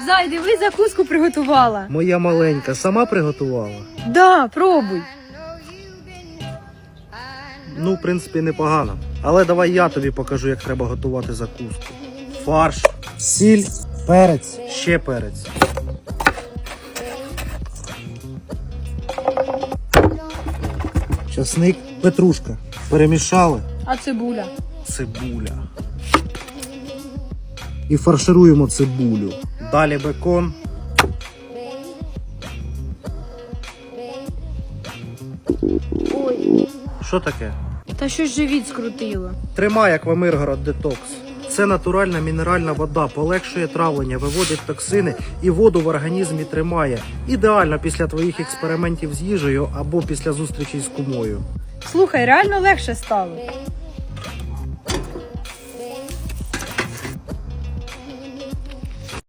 Зай, дивись, закуску приготувала. Моя маленька сама приготувала. Да, пробуй. Ну, в принципі, непогано. Але давай я тобі покажу, як треба готувати закуску. Фарш, сіль, перець, ще перець. Часник, петрушка. Перемішали. А цибуля. цибуля. І фаршируємо цибулю. Далі бекон. Ой. Що таке? Та щось живіт скрутило. Тримай Аквамиргород Детокс. Це натуральна мінеральна вода, полегшує травлення, виводить токсини і воду в організмі тримає. Ідеально після твоїх експериментів з їжею або після зустрічі з кумою. Слухай, реально легше стало.